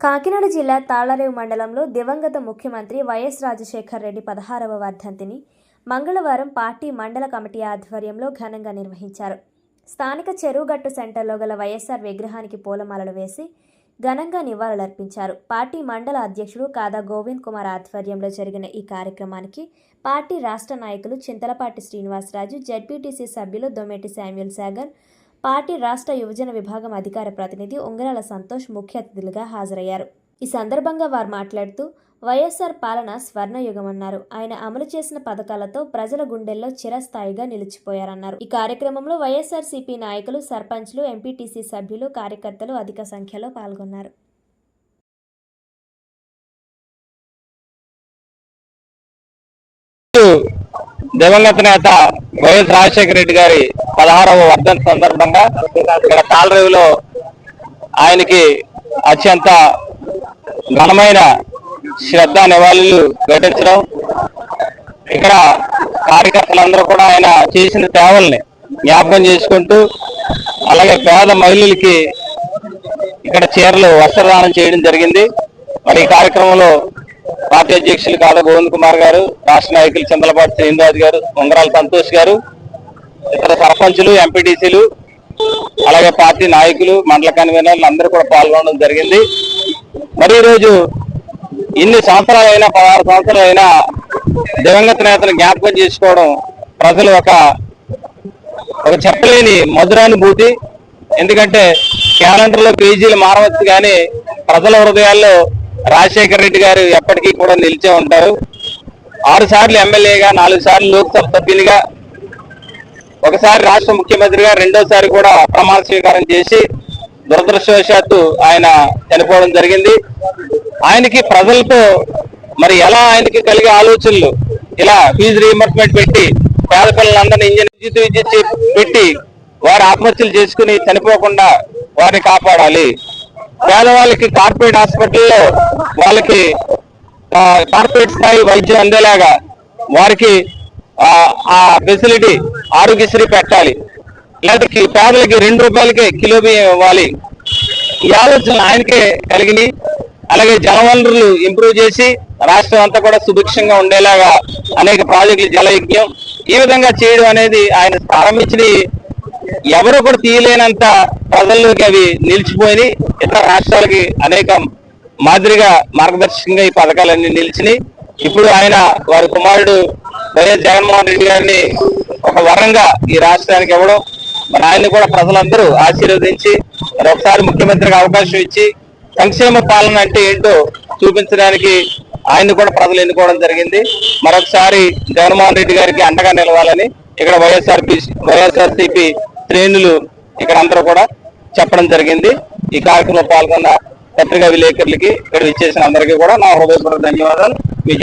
కాకినాడ జిల్లా తాళరేవు మండలంలో దివంగత ముఖ్యమంత్రి వైఎస్ రాజశేఖర్ రెడ్డి పదహారవ వర్ధంతిని మంగళవారం పార్టీ మండల కమిటీ ఆధ్వర్యంలో ఘనంగా నిర్వహించారు. స్థానిక చెరువుగట్టు సెంటర్లో గల వైఎస్ఆర్ విగ్రహానికి పూలమాలలు వేసి ఘనంగా నివాళులర్పించారు. పార్టీ మండల అధ్యక్షుడు కాదా గోవింద్ కుమార్ ఆధ్వర్యంలో జరిగిన ఈ కార్యక్రమానికి పార్టీ రాష్ట్ర నాయకులు చింతలపాటి శ్రీనివాసరాజు జడ్పీటీసీ సభ్యులు దొమెటి శామ్యుల్ సాగర్ పార్టీ రాష్ట్ర యువజన విభాగం అధికార ప్రతినిధి ఉంగరాల సంతోష్ ముఖ్య అతిథులుగా హాజరయ్యారు. ఈ సందర్భంగా వారు మాట్లాడుతూ వైఎస్ఆర్ పాలన స్వర్ణయుగమన్నారు. ఆయన అమలు చేసిన పథకాలతో ప్రజల గుండెల్లో చిరస్థాయిగా నిలిచిపోయారన్నారు. ఈ కార్యక్రమంలో వైఎస్ఆర్సీపీ నాయకులు సర్పంచ్లు ఎంపీటీసీ సభ్యులు కార్యకర్తలు అధిక సంఖ్యలో పాల్గొన్నారు. దివంగత నేత వైఎస్ రాజశేఖర రెడ్డి గారి పదహారవ వర్ధంతి సందర్భంగా ఇక్కడ తాళరేవులో ఆయనకి అత్యంత ఘనమైన శ్రద్ధ నివాళులు ఘటించడం ఇక్కడ కార్యకర్తలందరూ కూడా ఆయన చేసిన సేవల్ని జ్ఞాపకం చేసుకుంటూ అలాగే పేద మహిళలకి ఇక్కడ చీరలు వస్త్రదానం చేయడం జరిగింది. మరి ఈ కార్యక్రమంలో పార్టీ అధ్యక్షులు కాదా గోవింద్ కుమార్ గారు రాష్ట్ర నాయకులు చంద్రబాబు శ్రీనివాస్ గారు ఉంగరాల సంతోష్ గారు ఇతర సర్పంచులు ఎంపీటీసీలు అలాగే పార్టీ నాయకులు మండల కన్వీనర్లు అందరూ కూడా పాల్గొనడం జరిగింది. మరి ఈరోజు ఇన్ని సంవత్సరాలైనా పదహారు సంవత్సరాలైనా దివంగత నేతను జ్ఞాపకం చేసుకోవడం ప్రజలు ఒక ఒక చెప్పలేని మధురానుభూతి. ఎందుకంటే క్యాలెండర్లో పేజీలు మారవచ్చు కానీ ప్రజల హృదయాల్లో రాజశేఖర రెడ్డి గారు ఎప్పటికీ కూడా నిలిచే ఉంటారు. ఆరు సార్లు ఎమ్మెల్యేగా నాలుగు సార్లు లోక్సభ సభ్యునిగా ఒకసారి రాష్ట్ర ముఖ్యమంత్రిగా రెండోసారి కూడా ప్రమాణ స్వీకారం చేసి దురదృష్టవశాత్తు ఆయన చనిపోవడం జరిగింది. ఆయనకి ప్రజలతో మరి ఎలా ఆయనకి కలిగే ఆలోచనలు ఇలా ఫీజు రీఎంబర్స్మెంట్ పెట్టి పేద పిల్లలందరినీ ఇంజన్ విద్యుత్ విద్యుత్ పెట్టి వారి ఆత్మహత్యలు చేసుకుని చనిపోకుండా వారిని కాపాడాలి. పేదవాళ్ళకి కార్పొరేట్ హాస్పిటల్లో వాళ్ళకి కార్పొరేట్ స్థాయి వైద్యం అందేలాగా వారికి ఆ, ఫెసిలిటీ ఆరోగ్యశ్రీ పెట్టాలి. లేకపోతే పేదలకి రెండు రూపాయలకే కిలో బియ్యం ఇవ్వాలి. ఈ ఆలోచన ఆయనకే కలిగినాయి. అలాగే జలవనరులు ఇంప్రూవ్ చేసి రాష్ట్రం అంతా కూడా సుభిక్షంగా ఉండేలాగా అనేక ప్రాజెక్టులు జలయజ్ఞం ఈ విధంగా చేయడం అనేది ఆయన ప్రారంభించిన ఎవరు కూడా తీయలేనంత ప్రజల్లోకి అవి నిలిచిపోయి ఇతర రాష్ట్రాలకి అనేక మాదిరిగా మార్గదర్శకంగా ఈ పథకాలన్నీ నిలిచినాయి. ఇప్పుడు ఆయన వారి కుమారుడు వైఎస్ జగన్మోహన్ రెడ్డి గారిని ఒక వరంగా ఈ రాష్ట్రానికి ఇవ్వడం మరి ఆయన్ని కూడా ప్రజలందరూ ఆశీర్వదించి మరి ఒకసారి ముఖ్యమంత్రికి అవకాశం ఇచ్చి సంక్షేమ పాలన అంటే ఏంటో చూపించడానికి ఆయన్ని కూడా ప్రజలు ఎన్నుకోవడం జరిగింది. మరొకసారి జగన్మోహన్ రెడ్డి గారికి అండగా నిలవాలని ఇక్కడ వైఎస్ఆర్పి వైఎస్ఆర్ సిపి శ్రేణులు ఇక్కడ అందరూ కూడా చెప్పడం జరిగింది. ఈ కార్యక్రమంలో పాల్గొన్న పత్రికా విలేకరులకి ఇక్కడ విచ్చేసిన అందరికీ కూడా నా హృదయపూర్వక ధన్యవాదాలు. మీ